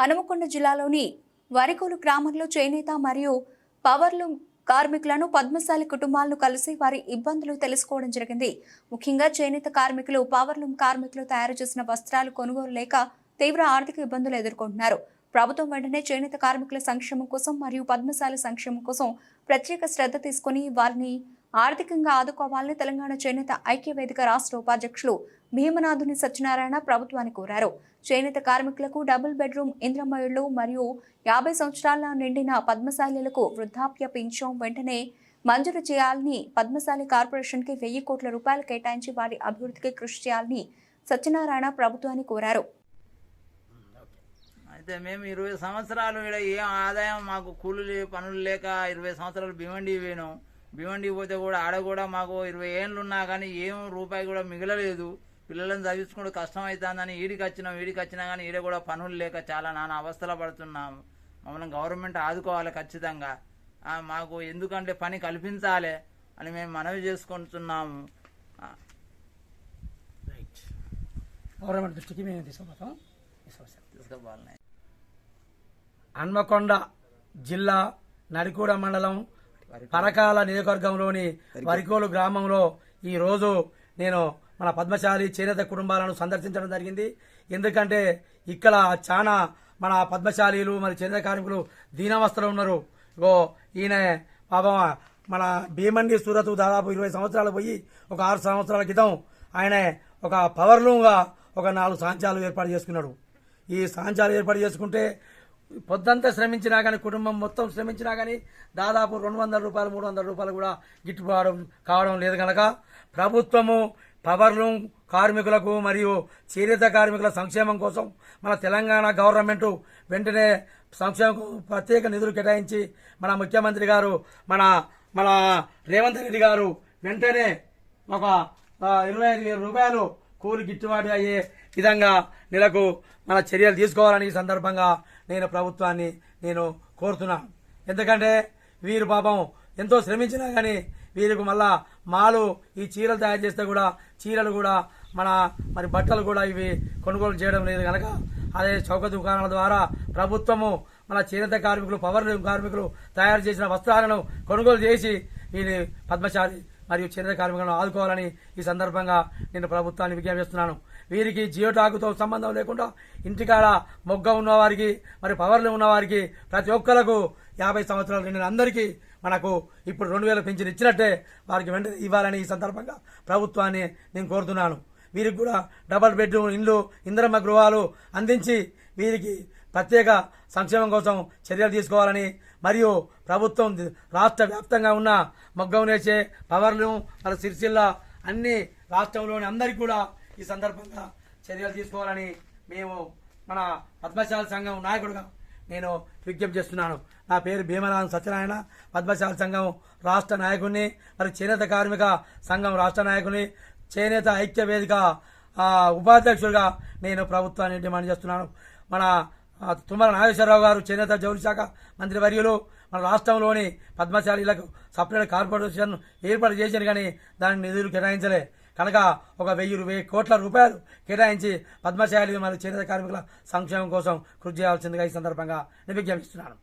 హనుమకొండ జిల్లాలోని వరికోలు గ్రామంలో చేనేత మరియు పవర్లూమ్ కార్మికులను పద్మశాలి కుటుంబాలను కలిసి వారి ఇబ్బందులు తెలుసుకోవడం జరిగింది. ముఖ్యంగా చేనేత కార్మికులు పవర్లూమ్ కార్మికులు తయారు చేసిన వస్త్రాలు కొనుగోలు లేక తీవ్ర ఆర్థిక ఇబ్బందులు ఎదుర్కొంటున్నారు. ప్రభుత్వం వెంటనే చేనేత కార్మికుల సంక్షేమం కోసం మరియు పద్మశాల సంక్షేమం కోసం ప్రత్యేక శ్రద్ధ తీసుకుని వారిని ఆర్థికంగా ఆదుకోవాలని తెలంగాణ చేనేత ఐక్య వేదిక రాష్ట్ర ఉపాధ్యక్షులు భీమనాథుని సత్యనారాయణ ప్రభుత్వాన్ని కోరారు. చేనేత కార్మికులకు డబుల్ బెడ్రూమ్ ఇంద్రమయుళ్ళు మరియు యాభై సంవత్సరాల నిండిన పద్మశాలీలకు వృద్ధాప్య పింఛం వెంటనే మంజూరు చేయాలని పద్మశాలి కార్పొరేషన్కి వెయ్యి కోట్ల రూపాయలు కేటాయించి వారి అభివృద్ధికి కృషి చేయాలని సత్యనారాయణ ప్రభుత్వాన్ని కోరారు. అయితే మేము ఇరవై సంవత్సరాలు ఇక్కడ ఏం ఆదాయం మాకు కూలీలు పనులు లేక ఇరవై సంవత్సరాలు భివండి పోయినాం. భివండి పోతే కూడా ఆడ కూడా మాకు ఇరవై ఏళ్ళు ఉన్నా కానీ ఏం రూపాయి కూడా మిగలలేదు. పిల్లలను చదివించుకుంటూ కష్టం అవుతుందని ఈడికి వచ్చినాం ఈడికి వచ్చినా కానీ ఈడ కూడా పనులు లేక చాలా నానా అవస్థలు పడుతున్నాం మమ్మల్ని గవర్నమెంట్ ఆదుకోవాలి ఖచ్చితంగా. మాకు ఎందుకంటే పని కల్పించాలి అని మేము మనవి చేసుకుంటున్నాము. గవర్నమెంట్ దృష్టికి మేము తీసుకుపోతాం. తీసుకోవాలని హన్మకొండ జిల్లా నడికూడ మండలం పరకాల నియోజకవర్గంలోని వరికోలు గ్రామంలో ఈ రోజు నేను మన పద్మశాలి చేనేత కుటుంబాలను సందర్శించడం జరిగింది. ఎందుకంటే ఇక్కడ చాలా మన పద్మశాలీలు మన చేనేత కార్మికులు దీనావస్థలో ఉన్నారు. ఇగో ఈయన పాపం మన భీమండి సూరత్ దాదాపు ఇరవై సంవత్సరాలు పోయి ఒక ఆరు సంవత్సరాల క్రితం ఆయన ఒక పవర్లూమ్గా ఒక నాలుగు సాంచాలు ఏర్పాటు చేసుకున్నాడు. ఈ సాంచాలు ఏర్పాటు చేసుకుంటే పొద్దంతా శ్రమించినా కానీ కుటుంబం మొత్తం శ్రమించినా కానీ దాదాపు రెండు వందల రూపాయలు మూడు వందల రూపాయలు కూడా గిట్టుబాటు కావడం లేదు కనుక ప్రభుత్వము పవర్లు కార్మికులకు మరియు చేనేత కార్మికుల సంక్షేమం కోసం మన తెలంగాణ గవర్నమెంట్ వెంటనే సంక్షేమం ప్రత్యేక నిధులు కేటాయించి మన ముఖ్యమంత్రి గారు మన మన రేవంత్ రెడ్డి గారు వెంటనే ఒక ఇరవై ఐదు వేల రూపాయలు కూలి గిట్టుబాటు అయ్యే విధంగా నెలకు మన చర్యలు తీసుకోవాలని ఈ సందర్భంగా నేను ప్రభుత్వాన్ని నేను కోరుతున్నాను. ఎందుకంటే వీరు పాపం ఎంతో శ్రమించినా కానీ వీరికి మళ్ళా మాలు ఈ చీరలు తయారు చేస్తే కూడా చీరలు కూడా మన మరి బట్టలు కూడా ఇవి కొనుగోలు చేయడం లేదు కనుక అదే చౌక దుకాణాల ద్వారా ప్రభుత్వము మన చేనేత కార్మికులు పవర్ కార్మికులు తయారు చేసిన వస్త్రాలను కొనుగోలు చేసి వీరి పద్మశాలి మరియు చేనేత కార్మికులను ఆదుకోవాలని ఈ సందర్భంగా నేను ప్రభుత్వాన్ని విజ్ఞాపిస్తున్నాను. వీరికి జియో టాకుతో సంబంధం లేకుండా ఇంటికాడ మొగ్గ ఉన్నవారికి మరి పవర్లు ఉన్నవారికి ప్రతి ఒక్కరకు యాభై సంవత్సరాలు నిండిన అందరికీ మనకు ఇప్పుడు రెండు వేల పెన్షన్ ఇచ్చినట్టే వారికి వెంటనే ఇవ్వాలని ఈ సందర్భంగా ప్రభుత్వాన్ని నేను కోరుతున్నాను. వీరికి కూడా డబల్ బెడ్రూమ్ ఇండ్లు ఇందిరమ్మ గృహాలు అందించి వీరికి ప్రత్యేక సంక్షేమం కోసం చర్యలు తీసుకోవాలని మరియు ప్రభుత్వం రాష్ట్ర వ్యాప్తంగా ఉన్న మొగ్గం నేర్చే పవర్లు మన సిరిసిల్ల అన్ని రాష్ట్రంలోని అందరికీ కూడా ఈ సందర్భంగా చర్యలు తీసుకోవాలని మేము మన పద్మశాల సంఘం నాయకుడుగా నేను విజ్ఞప్తి చేస్తున్నాను. నా పేరు భీమనాథ్ సత్యనారాయణ. పద్మశాల సంఘం రాష్ట్ర నాయకుడిని మరి చేనేత కార్మిక సంఘం రాష్ట్ర నాయకుని చేనేత ఐక్య వేదిక ఉపాధ్యక్షుడిగా నేను ప్రభుత్వాన్ని డిమాండ్ చేస్తున్నాను. మన తుమ్మల నాగేశ్వరరావు గారు చేనేత జౌళి శాఖ మంత్రి వర్యులు. మన రాష్ట్రంలోని పద్మశాలీలకు సపరేట్ కార్పొరేషన్ ఏర్పాటు చేశారు కానీ దానికి నిధులు కేటాయించలే. కనుక ఒక వెయ్యి వెయ్యి కోట్ల రూపాయలు కేటాయించి పద్మశాలి మరియు చేనేత కార్మికుల సంక్షేమం కోసం కృషి చేయాల్సిందిగా ఈ సందర్భంగా నేను విజ్ఞప్తిస్తున్నాను